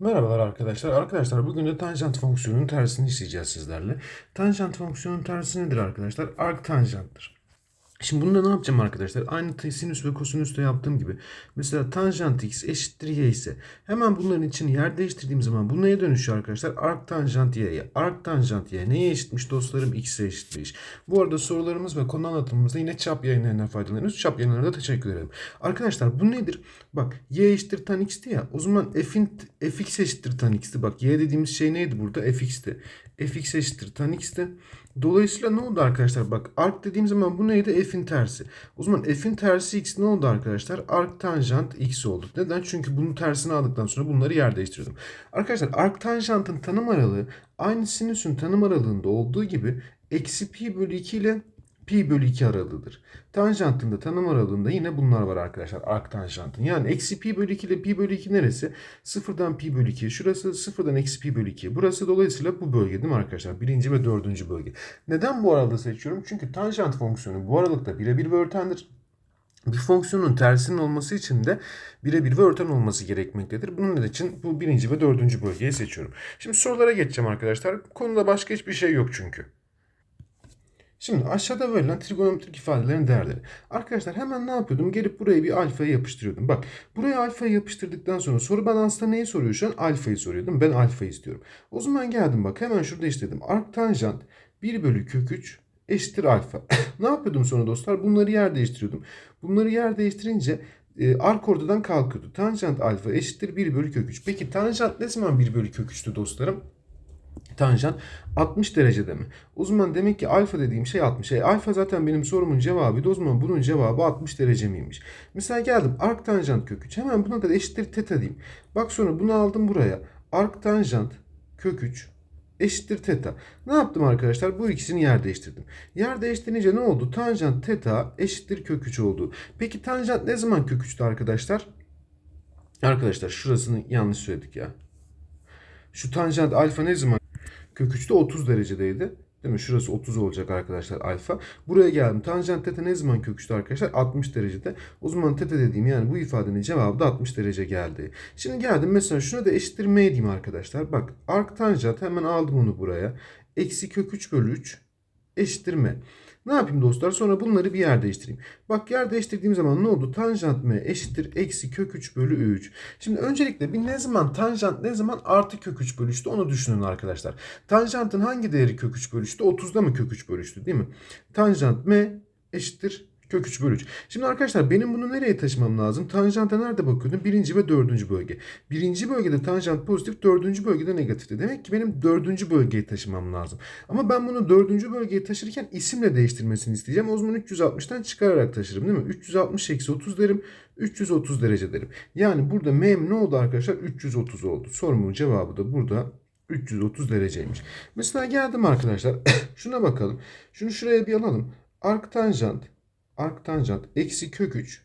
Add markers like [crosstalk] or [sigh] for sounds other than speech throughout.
Merhabalar arkadaşlar. Arkadaşlar bugün de tanjant fonksiyonunun tersini işleyeceğiz sizlerle. Tanjant fonksiyonunun tersi nedir arkadaşlar? Arktanjanttır. Şimdi bunda ne yapacağım arkadaşlar? Aynı sinüs ve kosinüste yaptığım gibi. Mesela tanjant x eşittir y ise hemen bunların için yer değiştirdiğim zaman bu neye dönüşüyor arkadaşlar? Arktanjant y'ye. Arktanjant y neye eşitmiş dostlarım? x'e eşitmiş. Bu arada sorularımız ve konu anlatımımızda yine çap yayınlarından faydalanıyoruz. Çap yayınlarına da teşekkür ederim. Arkadaşlar bu nedir? Bak y eşittir tan x'ti ya. O zaman f'in fx eşittir tan x'ti. Bak y dediğimiz şey neydi burada? fx'ti. fx eşittir tan x'ti. Dolayısıyla ne oldu arkadaşlar? Bak arc dediğim zaman bu neydi? F'in tersi. O zaman f'in tersi x ne oldu arkadaşlar? Arc tanjant x oldu. Neden? Çünkü bunun tersini aldıktan sonra bunları yer değiştirdim. Arkadaşlar arc tanjantın tanım aralığı aynı sinüsün tanım aralığında olduğu gibi eksi pi bölü 2 ile pi bölü 2 aralığıdır. Tanjantın da tanım aralığında yine bunlar var arkadaşlar. Arc tanjantın. Yani eksi pi bölü 2 ile pi bölü 2 neresi? Sıfırdan pi bölü 2. Şurası sıfırdan eksi pi bölü 2. Burası dolayısıyla bu bölge değil mi arkadaşlar? Birinci ve dördüncü bölge. Neden bu aralığı seçiyorum? Çünkü tanjant fonksiyonu bu aralıkta birebir ve örtendir. Bir fonksiyonun tersinin olması için de birebir ve örten olması gerekmektedir. Bunun için bu birinci ve dördüncü bölgeyi seçiyorum. Şimdi sorulara geçeceğim arkadaşlar. Konuda başka hiçbir şey yok çünkü. Şimdi aşağıda verilen trigonometrik ifadelerin değerleri. Arkadaşlar hemen ne yapıyordum? Gelip buraya bir alfayı yapıştırıyordum. Bak buraya alfayı yapıştırdıktan sonra soru bana aslında neyi soruyor şu an? Alfayı soruyordum. Ben alfayı istiyorum. O zaman geldim bak hemen şurada işledim. Arktanjant 1 bölü kök 3 eşittir alfa. [coughs] ne yapıyordum sonra dostlar? Bunları yer değiştiriyordum. Bunları yer değiştirince e, ark ortadan kalkıyordu. Tanjant alfa eşittir 1 bölü kök 3. Peki tanjant ne zaman 1 bölü kök 3'tü dostlarım? Tanjant 60 derecede mi? O zaman demek ki alfa dediğim şey 60. E, alfa zaten benim sorumun cevabıydı. O zaman bunun cevabı 60 derece miymiş? Mesela geldim ark tanjant kök 3. Hemen buna da eşittir teta diyeyim. Bak sonra bunu aldım buraya. Ark tanjant kök 3 eşittir teta. Ne yaptım arkadaşlar? Bu ikisini yer değiştirdim. Yer değiştirince ne oldu? Tanjant teta eşittir kök 3 oldu. Peki tanjant ne zaman kök 3'tü arkadaşlar? Arkadaşlar şurasını yanlış söyledik ya. Şu tanjant alfa ne zaman Kök 3'te 30 derecedeydi. Değil mi? Şurası 30 olacak arkadaşlar alfa. Buraya geldim. Tanjant teta ne zaman kök 3'te arkadaşlar? 60 derecede. O zaman teta dediğim yani bu ifadenin cevabı da 60 derece geldi. Şimdi geldim mesela şuna da eşittir m diyeyim arkadaşlar. Bak ark tanjant hemen aldım onu buraya. Eksi kök 3 bölü 3 eşittir m. Ne yapayım dostlar? Sonra bunları bir yer değiştireyim. Bak yer değiştirdiğim zaman ne oldu? Tanjant m eşittir eksi kök 3 bölü 3. Şimdi öncelikle bir ne zaman tanjant ne zaman artı kök 3 bölü 3'tü onu düşünün arkadaşlar. Tanjantın hangi değeri kök 3 bölü 3'tü? 30'da mı kök 3 bölü 3'tü değil mi? Tanjant m eşittir kök 3 bölü 3. Şimdi arkadaşlar benim bunu nereye taşımam lazım? Tanjanta nerede bakıyordum? Birinci ve dördüncü bölge. Birinci bölgede tanjant pozitif, dördüncü bölgede negatifti. Demek ki benim dördüncü bölgeyi taşımam lazım. Ama ben bunu dördüncü bölgeye taşırken isimle değiştirmesini isteyeceğim. O zaman 360'tan çıkararak taşırım değil mi? 360 eksi 30 derim. 330 derece derim. Yani burada m'm ne oldu arkadaşlar? 330 oldu. Sorumun cevabı da burada 330 dereceymiş. Mesela geldim arkadaşlar. [coughs] Şuna bakalım. Şunu şuraya bir alalım. Arktanjant arktanjant eksi kök 3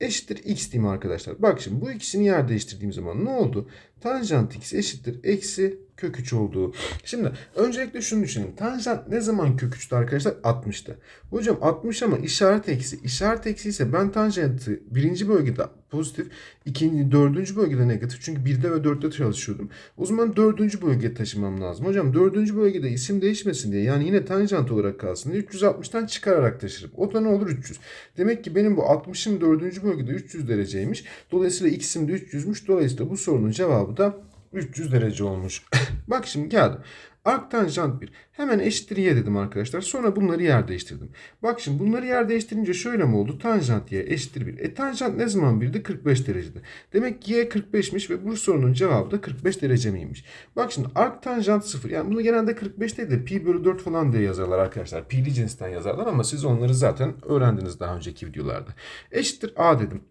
eşittir x diyeyim arkadaşlar. Bak şimdi bu ikisini yer değiştirdiğim zaman ne oldu? Tanjant x eşittir eksi kök 3 oldu. Şimdi öncelikle şunu düşünelim. Tanjant ne zaman kök 3'tü arkadaşlar? 60'tı. Hocam 60 ama işaret eksi. İşaret eksi ise ben tanjantı birinci bölgede pozitif, ikinci, dördüncü bölgede negatif. Çünkü 1'de ve 4'te çalışıyordum. O zaman dördüncü bölgeye taşımam lazım. Hocam dördüncü bölgede isim değişmesin diye yani yine tanjant olarak kalsın diye 360'tan çıkararak taşırım. O da ne olur 300. Demek ki benim bu 60'ım dördüncü bölgede 300 dereceymiş. Dolayısıyla x'im de 300'müş. Dolayısıyla bu sorunun cevabı da 300 derece olmuş. [laughs] Bak şimdi geldim. Ark tanjant 1. Hemen eşittir y dedim arkadaşlar. Sonra bunları yer değiştirdim. Bak şimdi bunları yer değiştirince şöyle mi oldu? Tanjant y eşittir 1. E tanjant ne zaman 1'di? 45 derecede. Demek ki y 45'miş ve bu sorunun cevabı da 45 derece miymiş? Bak şimdi ark tanjant 0. Yani bunu genelde 45 değil de pi bölü 4 falan diye yazarlar arkadaşlar. Pi'li cinsten yazarlar ama siz onları zaten öğrendiniz daha önceki videolarda. Eşittir a dedim.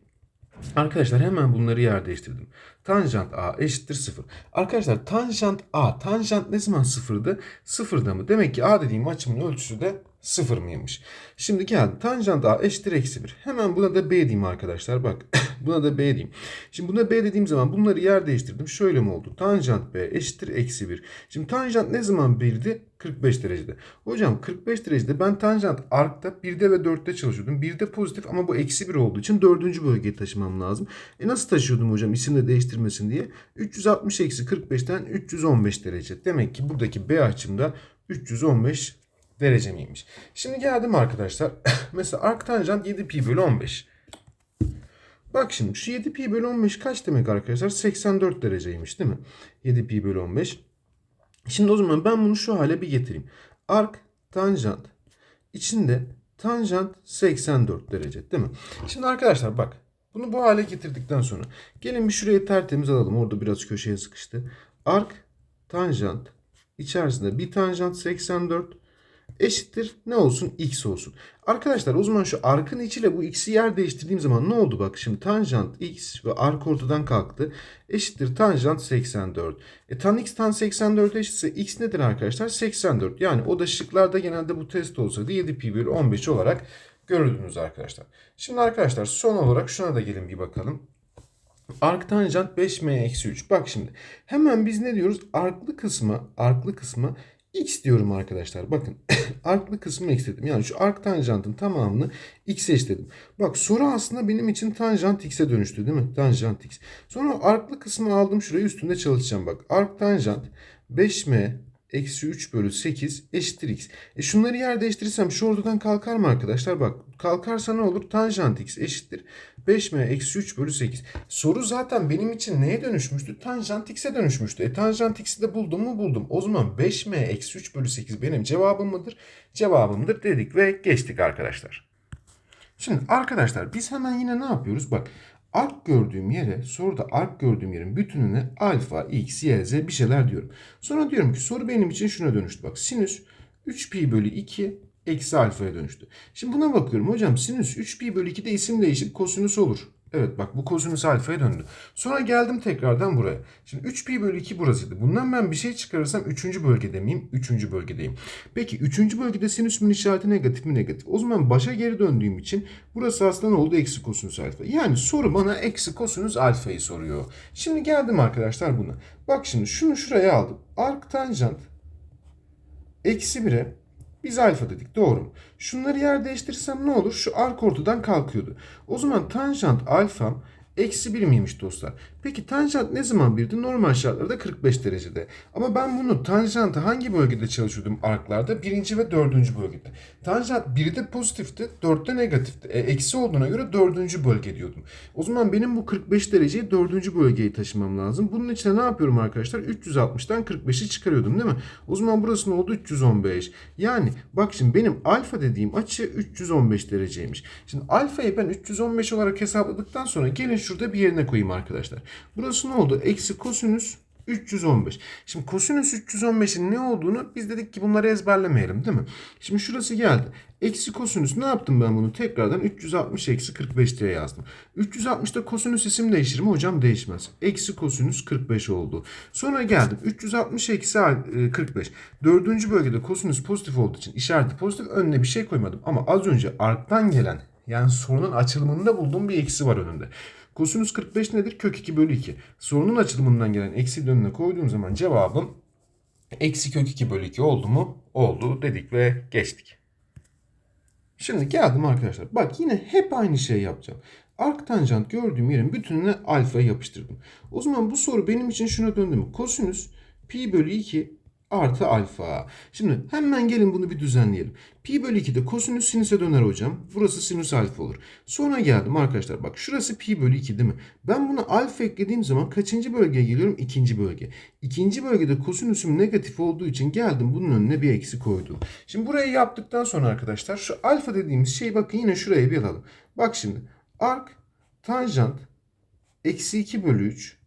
Arkadaşlar hemen bunları yer değiştirdim. Tanjant A eşittir 0. Arkadaşlar tanjant A, tanjant ne zaman sıfırdı? Sıfırda mı? Demek ki A dediğim açımın ölçüsü de 0 mıymış? Şimdi geldi. Tanjant A eşittir eksi 1. Hemen buna da B diyeyim arkadaşlar. Bak [laughs] buna da B diyeyim. Şimdi buna B dediğim zaman bunları yer değiştirdim. Şöyle mi oldu? Tanjant B eşittir eksi 1. Şimdi tanjant ne zaman 1'di? 45 derecede. Hocam 45 derecede ben tanjant arkta 1'de ve 4'te çalışıyordum. 1'de pozitif ama bu eksi 1 olduğu için 4. bölgeye taşımam lazım. E nasıl taşıyordum hocam? İsimle değiştirme getirmesin diye 360 eksi 45'ten 315 derece. Demek ki buradaki B açımda 315 derece miymiş? Şimdi geldim arkadaşlar. [coughs] Mesela arktanjant 7 pi bölü 15. Bak şimdi şu 7 pi bölü 15 kaç demek arkadaşlar? 84 dereceymiş değil mi? 7 pi bölü 15. Şimdi o zaman ben bunu şu hale bir getireyim. Ark tanjant içinde tanjant 84 derece değil mi? Şimdi arkadaşlar bak bunu bu hale getirdikten sonra gelin bir şurayı tertemiz alalım. Orada biraz köşeye sıkıştı. Ark tanjant içerisinde bir tanjant 84 eşittir ne olsun x olsun. Arkadaşlar o zaman şu arkın içiyle bu x'i yer değiştirdiğim zaman ne oldu bak şimdi tanjant x ve ark ortadan kalktı. Eşittir tanjant 84. E tan x tan 84 eşitse x nedir arkadaşlar? 84. Yani o da şıklarda genelde bu test olsaydı 7 pi bölü 15 olarak görürdünüz arkadaşlar. Şimdi arkadaşlar son olarak şuna da gelin bir bakalım. Ark tanjant 5m-3. Bak şimdi hemen biz ne diyoruz? Arklı kısma, arklı kısma x diyorum arkadaşlar. Bakın [coughs] arklı kısmı x dedim. Yani şu ark tanjantın tamamını x'e eşitledim. Bak soru aslında benim için tanjant x'e dönüştü değil mi? Tanjant x. Sonra arklı kısmı aldım şurayı üstünde çalışacağım. Bak ark tanjant 5m eksi 3 bölü 8 eşittir x. E şunları yer değiştirirsem şu ortadan kalkar mı arkadaşlar? Bak kalkarsa ne olur? Tanjant x eşittir. 5m eksi 3 bölü 8. Soru zaten benim için neye dönüşmüştü? Tanjant x'e dönüşmüştü. E tanjant x'i de buldum mu buldum. O zaman 5m eksi 3 bölü 8 benim cevabım mıdır? Cevabımdır dedik ve geçtik arkadaşlar. Şimdi arkadaşlar biz hemen yine ne yapıyoruz? Bak ark gördüğüm yere soruda ark gördüğüm yerin bütününe alfa, x, y, z bir şeyler diyorum. Sonra diyorum ki soru benim için şuna dönüştü. Bak sinüs 3 pi bölü 2 eksi alfaya dönüştü. Şimdi buna bakıyorum. Hocam sinüs 3 pi bölü 2'de isim değişip kosinüs olur. Evet bak bu kosinüs alfaya döndü. Sonra geldim tekrardan buraya. Şimdi 3 pi bölü 2 burasıydı. Bundan ben bir şey çıkarırsam 3. bölgede miyim? 3. bölgedeyim. Peki 3. bölgede sinüsümün işareti negatif mi negatif? O zaman başa geri döndüğüm için burası aslında ne oldu? Eksi kosinüs alfa. Yani soru bana eksi kosinüs alfayı soruyor. Şimdi geldim arkadaşlar buna. Bak şimdi şunu şuraya aldım. Ark tanjant eksi 1'e biz alfa dedik doğru mu? Şunları yer değiştirirsem ne olur? Şu ark ortadan kalkıyordu. O zaman tanjant alfam eksi 1 miymiş dostlar? Peki tanjant ne zaman birdi? Normal şartlarda 45 derecede. Ama ben bunu tanjantı hangi bölgede çalışıyordum arklarda? Birinci ve dördüncü bölgede. Tanjant 1'de pozitifti, 4'te negatifti. E, eksi olduğuna göre dördüncü bölge diyordum. O zaman benim bu 45 dereceyi dördüncü bölgeye taşımam lazım. Bunun için ne yapıyorum arkadaşlar? 360'tan 45'i çıkarıyordum değil mi? O zaman burası ne oldu? 315. Yani bak şimdi benim alfa dediğim açı 315 dereceymiş. Şimdi alfayı ben 315 olarak hesapladıktan sonra gelin şurada bir yerine koyayım arkadaşlar. Burası ne oldu? Eksi kosinüs 315. Şimdi kosinüs 315'in ne olduğunu biz dedik ki bunları ezberlemeyelim değil mi? Şimdi şurası geldi. Eksi kosinüs ne yaptım ben bunu? Tekrardan 360 eksi 45 diye yazdım. 360'da kosinüs isim değişir mi? Hocam değişmez. Eksi kosinüs 45 oldu. Sonra geldim. 360 eksi 45. Dördüncü bölgede kosinüs pozitif olduğu için işareti pozitif önüne bir şey koymadım. Ama az önce arktan gelen yani sorunun açılımında bulduğum bir eksi var önünde. Kosinüs 45 nedir? Kök 2 bölü 2. Sorunun açılımından gelen eksi önüne koyduğum zaman cevabım eksi kök 2 bölü 2 oldu mu? Oldu dedik ve geçtik. Şimdi geldim arkadaşlar. Bak yine hep aynı şeyi yapacağım. Ark tanjant gördüğüm yerin bütününe alfa yapıştırdım. O zaman bu soru benim için şuna döndü mü? Kosinüs pi bölü 2 artı alfa. Şimdi hemen gelin bunu bir düzenleyelim. Pi bölü 2'de kosinüs sinüse döner hocam. Burası sinüs alfa olur. Sonra geldim arkadaşlar bak şurası pi bölü 2 değil mi? Ben buna alfa eklediğim zaman kaçıncı bölgeye geliyorum? İkinci bölge. İkinci bölgede kosinüsüm negatif olduğu için geldim bunun önüne bir eksi koydum. Şimdi burayı yaptıktan sonra arkadaşlar şu alfa dediğimiz şey bakın yine şuraya bir alalım. Bak şimdi ark tanjant eksi 2 bölü 3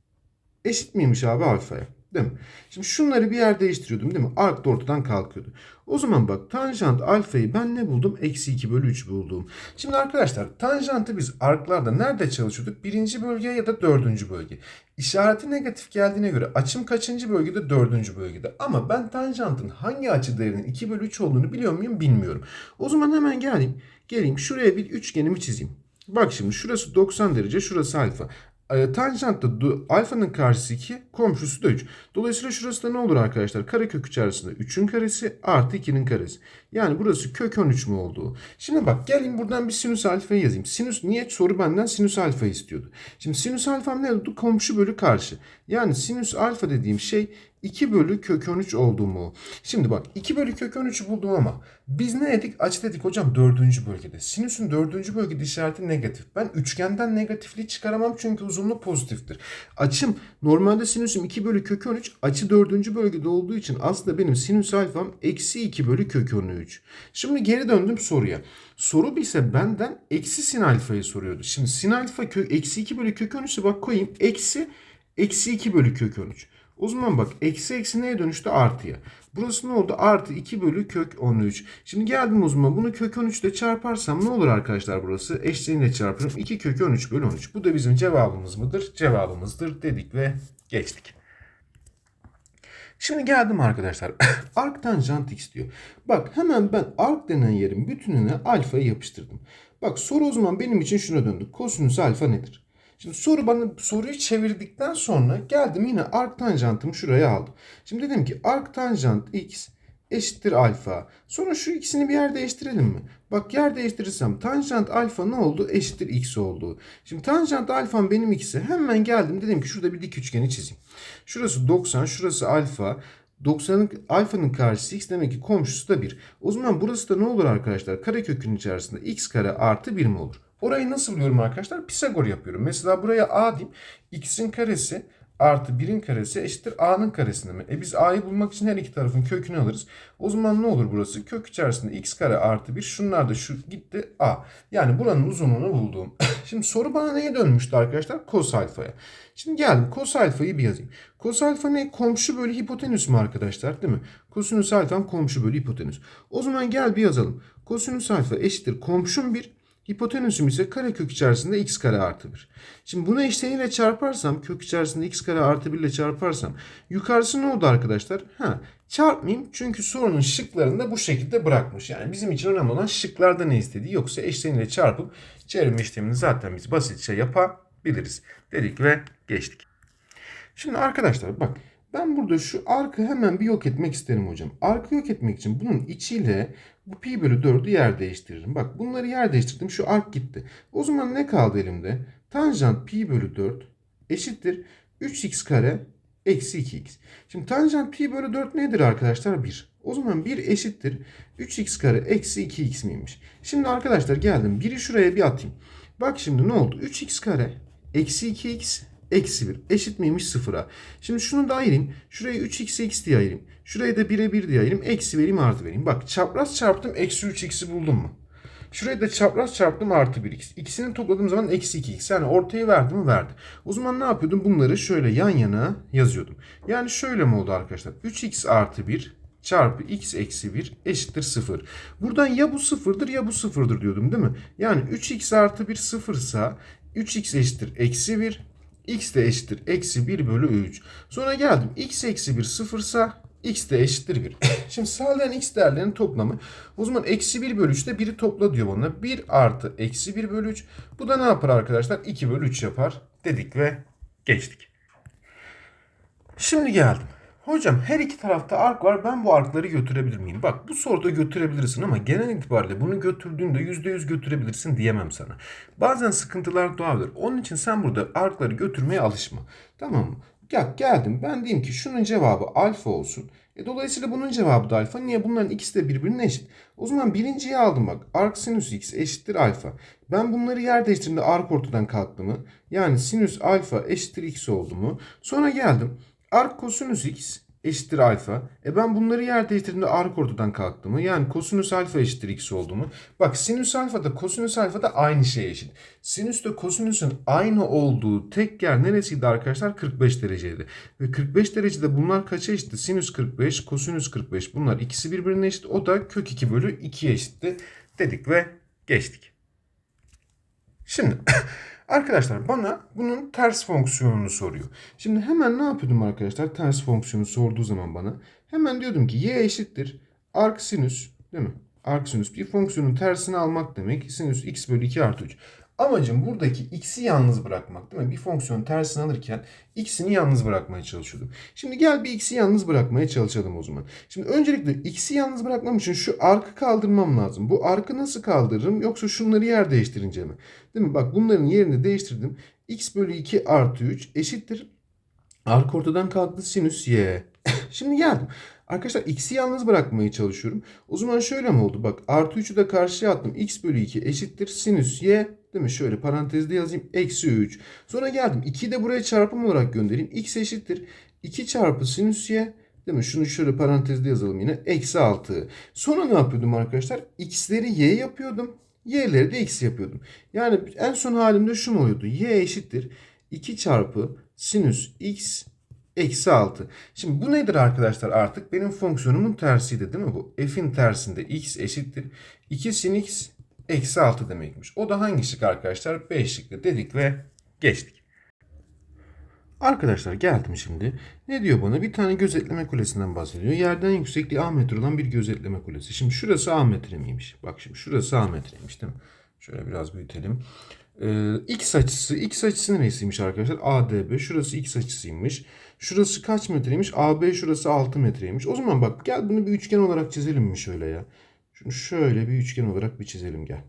eşit miymiş abi alfaya? Değil mi? Şimdi şunları bir yer değiştiriyordum değil mi? Ark da ortadan kalkıyordu. O zaman bak tanjant alfayı ben ne buldum? Eksi 2 bölü 3 buldum. Şimdi arkadaşlar tanjantı biz arklarda nerede çalışıyorduk? Birinci bölge ya da dördüncü bölge. İşareti negatif geldiğine göre açım kaçıncı bölgede? Dördüncü bölgede. Ama ben tanjantın hangi açı değerinin 2 bölü 3 olduğunu biliyor muyum? Bilmiyorum. O zaman hemen geleyim. Geleyim şuraya bir üçgenimi çizeyim. Bak şimdi şurası 90 derece, şurası alfa. E, tanjant da alfanın karşısı 2, komşusu da 3. Dolayısıyla şurası da ne olur arkadaşlar? Karekök içerisinde 3'ün karesi artı 2'nin karesi. Yani burası kök 13 mü olduğu. Şimdi bak gelin buradan bir sinüs alfayı yazayım. Sinüs niye soru benden sinüs alfa istiyordu. Şimdi sinüs alfam ne oldu? Komşu bölü karşı. Yani sinüs alfa dediğim şey 2 bölü kök 13 oldu mu? Şimdi bak 2 bölü kök 13'ü buldum ama biz ne dedik? Açı dedik hocam 4. bölgede. Sinüsün 4. bölgede işareti negatif. Ben üçgenden negatifliği çıkaramam çünkü uzunluğu pozitiftir. Açım normalde sinüsüm 2 bölü kök 13 açı 4. bölgede olduğu için aslında benim sinüs alfam eksi 2 bölü kök 13. Şimdi geri döndüm soruya. Soru ise benden eksi sin alfayı soruyordu. Şimdi sin alfa kök, eksi 2 bölü kök 13'e bak koyayım. Eksi eksi 2 bölü kök 13. O zaman bak eksi eksi neye dönüştü? Artıya. Burası ne oldu? Artı 2 bölü kök 13. Şimdi geldim o zaman bunu kök 13 ile çarparsam ne olur arkadaşlar burası? Eşliğiyle çarparım. 2 kök 13 bölü 13. Bu da bizim cevabımız mıdır? Cevabımızdır dedik ve geçtik. Şimdi geldim arkadaşlar. [laughs] arc tanjant x diyor. Bak hemen ben arc denen yerin bütününe alfayı yapıştırdım. Bak soru o zaman benim için şuna döndü. Kosinüs alfa nedir? Şimdi soru bana soruyu çevirdikten sonra geldim yine arc tanjantımı şuraya aldım. Şimdi dedim ki arc tanjant x eşittir alfa. Sonra şu ikisini bir yer değiştirelim mi? Bak yer değiştirirsem tanjant alfa ne oldu? Eşittir x oldu. Şimdi tanjant alfam benim x'e hemen geldim dedim ki şurada bir dik üçgeni çizeyim. Şurası 90, şurası alfa. 90'ın alfanın karşısı x demek ki komşusu da 1. O zaman burası da ne olur arkadaşlar? Karekökün içerisinde x kare artı 1 mi olur? Orayı nasıl buluyorum arkadaşlar? Pisagor yapıyorum. Mesela buraya a diyeyim. x'in karesi artı 1'in karesi eşittir a'nın karesine mi? E biz a'yı bulmak için her iki tarafın kökünü alırız. O zaman ne olur burası? Kök içerisinde x kare artı 1. Şunlar da şu gitti a. Yani buranın uzunluğunu buldum. [laughs] Şimdi soru bana neye dönmüştü arkadaşlar? Kos alfaya. Şimdi geldim kos alfayı bir yazayım. Kos alfa ne? Komşu bölü hipotenüs mü arkadaşlar? Değil mi? Kosinüs alfam komşu bölü hipotenüs. O zaman gel bir yazalım. Kosinüs alfa eşittir komşum 1. Hipotenüsüm ise karekök içerisinde x kare artı 1. Şimdi bunu eşleniyle çarparsam kök içerisinde x kare artı 1 ile çarparsam yukarısı ne oldu arkadaşlar? Ha, çarpmayayım çünkü sorunun şıklarında bu şekilde bırakmış. Yani bizim için önemli olan şıklarda ne istediği yoksa eşleniyle çarpıp çevirme işlemini zaten biz basitçe yapabiliriz dedik ve geçtik. Şimdi arkadaşlar bak ben burada şu arkı hemen bir yok etmek isterim hocam. Arkı yok etmek için bunun içiyle bu pi bölü 4'ü yer değiştiririm. Bak bunları yer değiştirdim. Şu ark gitti. O zaman ne kaldı elimde? Tanjant pi bölü 4 eşittir 3x kare eksi 2x. Şimdi tanjant pi bölü 4 nedir arkadaşlar? 1. O zaman 1 eşittir 3x kare eksi 2x miymiş? Şimdi arkadaşlar geldim. 1'i şuraya bir atayım. Bak şimdi ne oldu? 3x kare eksi 2x eksi 1 eşit miymiş sıfıra. Şimdi şunu da ayırayım. Şurayı 3x x diye ayırayım. Şurayı da 1'e 1 diye ayırayım. Eksi vereyim artı vereyim. Bak çapraz çarptım eksi 3x'i buldum mu? Şurayı da çapraz çarptım artı 1x. İkisini topladığım zaman eksi 2x. Yani ortaya verdi mi verdi. O zaman ne yapıyordum? Bunları şöyle yan yana yazıyordum. Yani şöyle mi oldu arkadaşlar? 3x artı 1 çarpı x eksi 1 eşittir 0. Buradan ya bu sıfırdır ya bu sıfırdır diyordum değil mi? Yani 3x artı 1 sıfırsa 3x eşittir eksi 1 x de eşittir eksi 1 bölü 3. Sonra geldim x eksi 1 sıfırsa x de eşittir 1. [laughs] Şimdi sağlayan x değerlerinin toplamı. O zaman eksi 1 bölü 3'te 1'i topla diyor bana. 1 artı eksi 1 bölü 3. Bu da ne yapar arkadaşlar? 2 bölü 3 yapar dedik ve geçtik. Şimdi geldim. Hocam her iki tarafta ark var. Ben bu arkları götürebilir miyim? Bak bu soruda götürebilirsin ama genel itibariyle bunu götürdüğünde %100 götürebilirsin diyemem sana. Bazen sıkıntılar doğabilir. Onun için sen burada arkları götürmeye alışma. Tamam mı? Gel, geldim. Ben diyeyim ki şunun cevabı alfa olsun. E, dolayısıyla bunun cevabı da alfa. Niye? Bunların ikisi de birbirine eşit. O zaman birinciyi aldım bak. Arc sinüs x eşittir alfa. Ben bunları yer değiştirdiğimde arc ortadan kalktı mı? Yani sinüs alfa eşittir x oldu mu? Sonra geldim. Arc kosinüs x eşittir alfa. E ben bunları yer değiştirdiğimde arc ortadan kalktı mı? Yani kosinüs alfa eşittir x oldu mu? Bak sinüs alfa da kosinüs alfa da aynı şeye eşit. Sinüs de kosinüsün aynı olduğu tek yer neresiydi arkadaşlar? 45 dereceydi. Ve 45 derecede bunlar kaça eşitti? Sinüs 45, kosinüs 45. Bunlar ikisi birbirine eşit. O da kök 2 bölü 2'ye eşitti. Dedik ve geçtik. Şimdi Arkadaşlar bana bunun ters fonksiyonunu soruyor. Şimdi hemen ne yapıyordum arkadaşlar? Ters fonksiyonu sorduğu zaman bana. Hemen diyordum ki y eşittir arc sinüs değil mi? Arc sinüs bir fonksiyonun tersini almak demek. Sinüs x bölü 2 artı 3. Amacım buradaki x'i yalnız bırakmak değil mi? Bir fonksiyonun tersini alırken x'ini yalnız bırakmaya çalışıyordum. Şimdi gel bir x'i yalnız bırakmaya çalışalım o zaman. Şimdi öncelikle x'i yalnız bırakmam için şu arkı kaldırmam lazım. Bu arkı nasıl kaldırırım yoksa şunları yer değiştirince mi? Değil mi? Bak bunların yerini değiştirdim. x bölü 2 artı 3 eşittir. Ark ortadan kalktı sinüs y. [laughs] Şimdi geldim. Arkadaşlar x'i yalnız bırakmaya çalışıyorum. O zaman şöyle mi oldu? Bak artı 3'ü de karşıya attım. x bölü 2 eşittir sinüs y. Değil mi? Şöyle parantezde yazayım. Eksi 3. Sonra geldim. 2'yi de buraya çarpım olarak göndereyim. x eşittir. 2 çarpı sinüs y. Değil mi? Şunu şöyle parantezde yazalım yine. Eksi 6. Sonra ne yapıyordum arkadaşlar? x'leri y yapıyordum. Y'leri de x yapıyordum. Yani en son halimde şu mu oluyordu? y eşittir. 2 çarpı sinüs x eksi 6. Şimdi bu nedir arkadaşlar artık? Benim fonksiyonumun tersiydi değil mi bu? F'in tersinde x eşittir. 2 sin x eksi 6 demekmiş. O da hangi şık arkadaşlar? B şıkkı dedik ve geçtik. Arkadaşlar geldim şimdi. Ne diyor bana? Bir tane gözetleme kulesinden bahsediyor. Yerden yüksekliği A metre olan bir gözetleme kulesi. Şimdi şurası A metre miymiş? Bak şimdi şurası A metreymiş değil mi? Şöyle biraz büyütelim. Ee, x açısı, x açısı neresiymiş arkadaşlar? ADB. Şurası x açısıymış. Şurası kaç metreymiş? AB şurası 6 metreymiş. O zaman bak gel bunu bir üçgen olarak çizelim mi şöyle ya? Şunu şöyle bir üçgen olarak bir çizelim gel.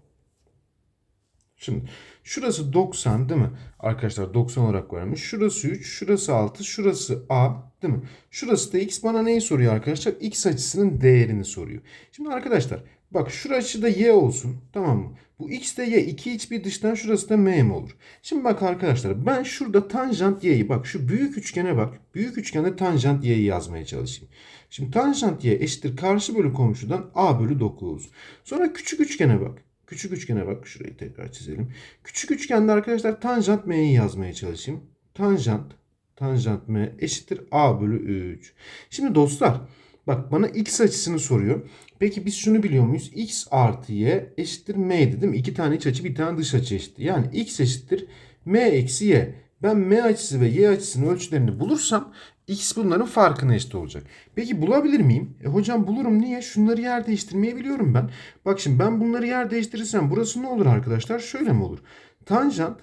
Şimdi şurası 90 değil mi? Arkadaşlar 90 olarak vermiş. Şurası 3, şurası 6, şurası A değil mi? Şurası da X bana neyi soruyor arkadaşlar? X açısının değerini soruyor. Şimdi arkadaşlar bak şu açı da Y olsun tamam mı? Bu X de Y. 2 iç bir dıştan şurası da M olur? Şimdi bak arkadaşlar ben şurada tanjant Y'yi bak şu büyük üçgene bak. Büyük üçgende tanjant Y'yi yazmaya çalışayım. Şimdi tanjant Y eşittir karşı bölü komşudan A bölü 9. Sonra küçük üçgene bak. Küçük üçgene bak. Şurayı tekrar çizelim. Küçük üçgende arkadaşlar tanjant M'yi yazmaya çalışayım. Tanjant, tanjant M eşittir A bölü 3. Şimdi dostlar bak bana x açısını soruyor. Peki biz şunu biliyor muyuz? x artı y eşittir m'ydi değil mi? İki tane iç açı bir tane dış açı eşittir. Yani x eşittir m eksi y. Ben m açısı ve y açısının ölçülerini bulursam x bunların farkına eşit olacak. Peki bulabilir miyim? E hocam bulurum niye? Şunları yer değiştirmeyi biliyorum ben. Bak şimdi ben bunları yer değiştirirsem burası ne olur arkadaşlar? Şöyle mi olur? Tanjant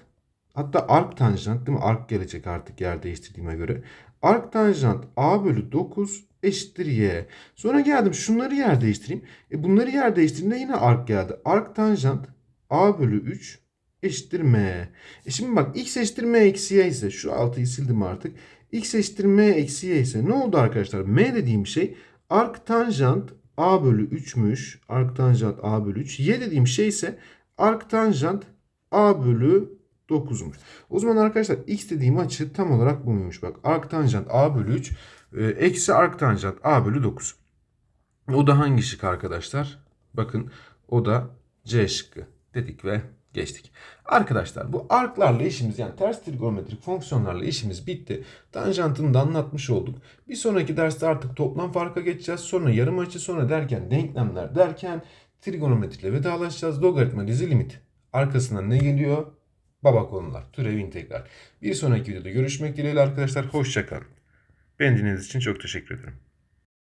hatta ark tanjant değil mi? Ark gelecek artık yer değiştirdiğime göre. Ark tanjant a bölü 9 eşittir y. Sonra geldim şunları yer değiştireyim. E bunları yer değiştirdiğimde yine ark geldi. Ark tanjant a bölü 3 eşittir m. E şimdi bak x eşittir m eksi y ise şu altıyı sildim artık. x eşittir m eksi y ise ne oldu arkadaşlar? m dediğim şey ark tanjant a bölü 3'müş. Ark tanjant a bölü 3. y dediğim şey ise ark tanjant a bölü 9'muş. O zaman arkadaşlar x dediğim açı tam olarak bu muymuş? Bak ark tanjant a bölü 3 e, eksi ark tanjant a bölü 9. O da hangi şık arkadaşlar? Bakın o da C şıkkı dedik ve geçtik. Arkadaşlar bu arklarla işimiz yani ters trigonometrik fonksiyonlarla işimiz bitti. Tanjantını da anlatmış olduk. Bir sonraki derste artık toplam farka geçeceğiz. Sonra yarım açı sonra derken denklemler derken trigonometriyle vedalaşacağız. Logaritma dizi limit. Arkasından ne geliyor? Baba konular, türev integral. Bir sonraki videoda görüşmek dileğiyle arkadaşlar. Hoşçakalın. Beni dinlediğiniz için çok teşekkür ederim.